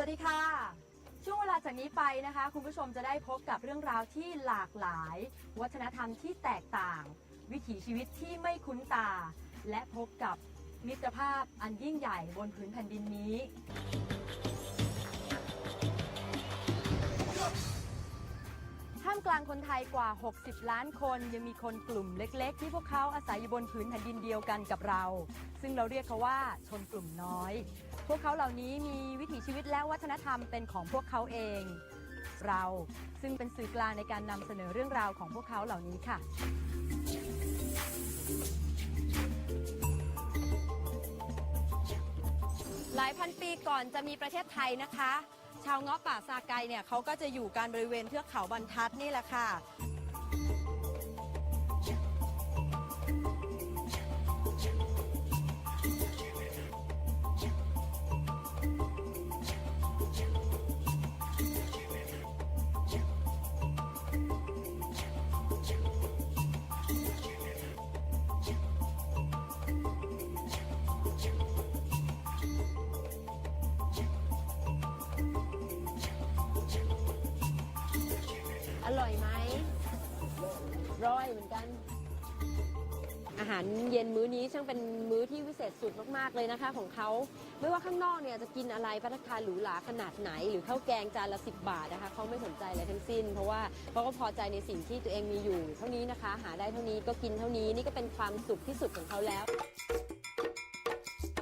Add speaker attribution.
Speaker 1: วัสดีค่ะ ช่วงเวลาจากนี้ไปนะคะ คุณผู้ชมจะได้พบกับเรื่องราวที่หลากหลาย วัฒนธรรมที่แตกต่าง วิถีชีวิตที่ไม่คุ้นตา และพบกับมิตรภาพอันยิ่งใหญ่บนผืนแผ่นดินนี้างคนไทยกว่า 60 ล้านคนยังมีคนกลุ่มเล็ก ๆ ที่พวกเขาอาศัยอยู่บนผืนแผ่นดินเดียวกันกับเรา ซึ่งเราเรียกเขาว่าชนกลุ่มน้อย พวกเขาเหล่านี้มีวิถีชีวิตและวัฒนธรรมเป็นของพวกเขาเอง เราซึ่งเป็นสื่อกลางในการนำเสนอเรื่องราวของพวกเขาเหล่านี้ค่ะหลายพันปีก่อนจะมีประเทศไทยนะคะ ชาวเงาะป่าซาไกเนี่ยเขาก็จะอยู่การบริเวณเทือกเขาบรรทัดนี่แหละค่ะ ร่อยไหมร้อยเหมือนกัน อาหารเย็นมื้อนี้ช่างเป็นมื้อที่วิเศษสุดมากๆเลยนะคะ ของเขาไม่ว่าข้างนอกเนี่ยจะกินอะไรพัตตาคาหรูหราขนาดไหน หรือข้าวแกงจานละ 10 บาทนะคะเขาไม่สนใจอะไรทั้งสิ้น เพราะว่าเขาก็พอใจในสิ่งที่ตัวเองมีอยู่ เท่านี้นะคะ หาได้เท่านี้ก็กินเท่านี้นี่ก็เป็นความสุขที่สุดของเขาแล้ว